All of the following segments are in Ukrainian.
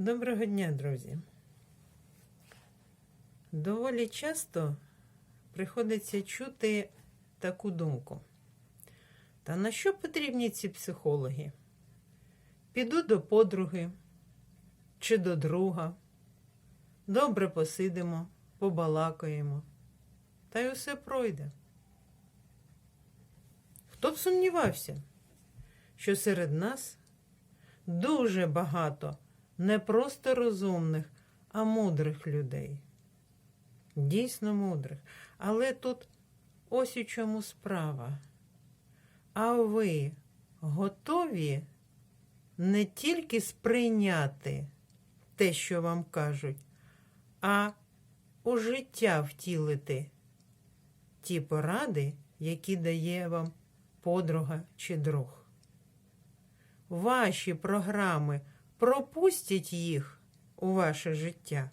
Доброго дня, друзі. Доволі часто приходиться чути таку думку. Та на що потрібні ці психологи? Піду до подруги чи до друга. Добре посидимо, побалакаємо, та й усе пройде. Хто б сумнівався, що серед нас дуже багато не просто розумних, а мудрих людей. Дійсно мудрих. Але тут ось у чому справа. А ви готові не тільки сприйняти те, що вам кажуть, а у життя втілити ті поради, які дає вам подруга чи друг. Ваші програми пропустять їх у ваше життя.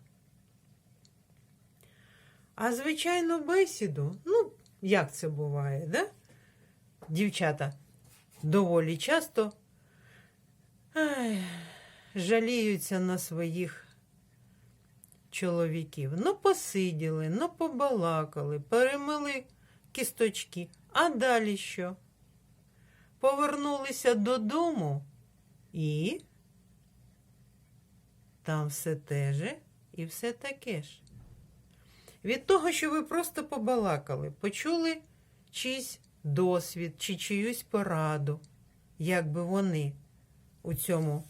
А звичайну бесіду, ну, як це буває, да? Дівчата доволі часто ай, жаліються на своїх чоловіків. Ну, посиділи, ну, побалакали, перемили кісточки. А далі що? Повернулися додому і там все те же і все таке ж. Від того, що ви просто побалакали, почули чийсь досвід чи чиюсь пораду, як би вони у цьому,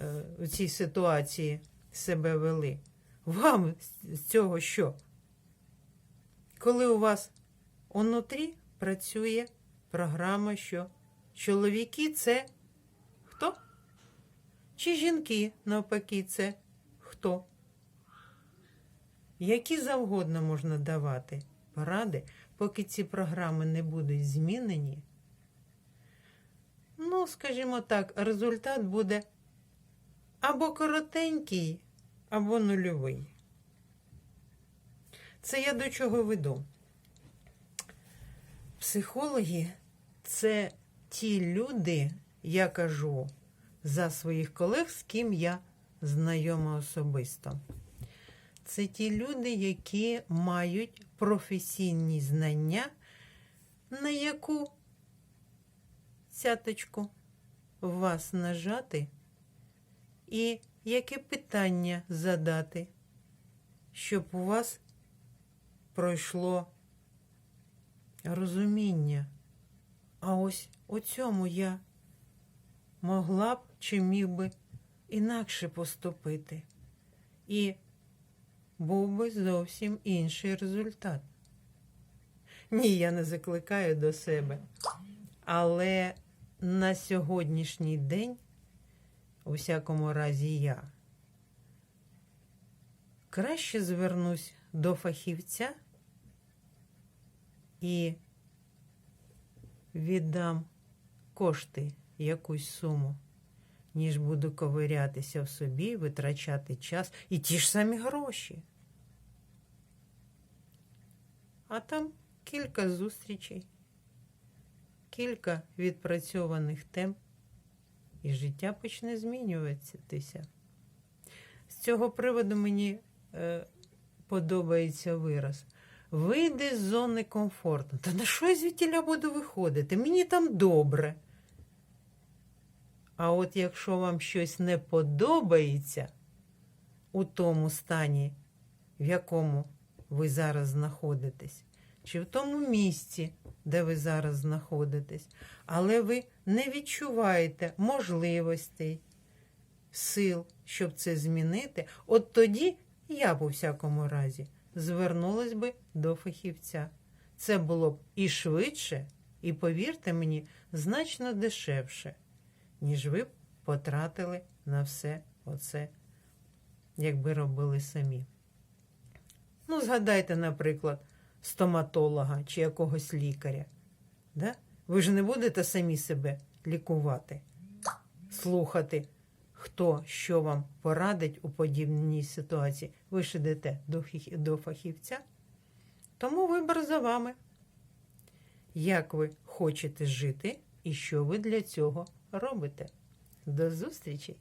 е, у цій ситуації себе вели. Вам з цього що? Коли у вас онутрі працює програма, що чоловіки це? Чи жінки, навпаки, це хто? Які завгодно можна давати поради, поки ці програми не будуть змінені. Ну, скажімо так, результат буде або коротенький, або нульовий. Це я до чого веду. Психологи це ті люди, я кажу, за своїх колег, з ким я знайома особисто. Це ті люди, які мають професійні знання, на яку цяточку вас нажати, і яке питання задати, щоб у вас пройшло розуміння. А ось у цьому я могла б чи міг би інакше поступити. І був би зовсім інший результат. Ні, я не закликаю до себе. Але на сьогоднішній день, у всякому разі, я краще звернусь до фахівця і віддам кошти якусь суму, ніж буду ковирятися в собі, витрачати час і ті ж самі гроші. А там кілька зустрічей, кілька відпрацьованих тем, і життя почне змінюватися. З цього приводу мені е, подобається вираз. Вийди з зони комфорту. Та на що я звідтіля буду виходити? Мені там добре. А от якщо вам щось не подобається у тому стані, в якому ви зараз знаходитесь, чи в тому місці, де ви зараз знаходитесь, але ви не відчуваєте можливостей, сил, щоб це змінити, от тоді я у всякому разі звернулась би до фахівця. Це було б і швидше, і, повірте мені, значно дешевше, ніж ви потратили на все оце, якби робили самі. Ну, згадайте, наприклад, стоматолога чи якогось лікаря. Да? Ви ж не будете самі себе лікувати, слухати, хто що вам порадить у подібній ситуації. Ви ж фіх- до фахівця. Тому вибір за вами. Як ви хочете жити і що ви для цього робите? До зустрічі!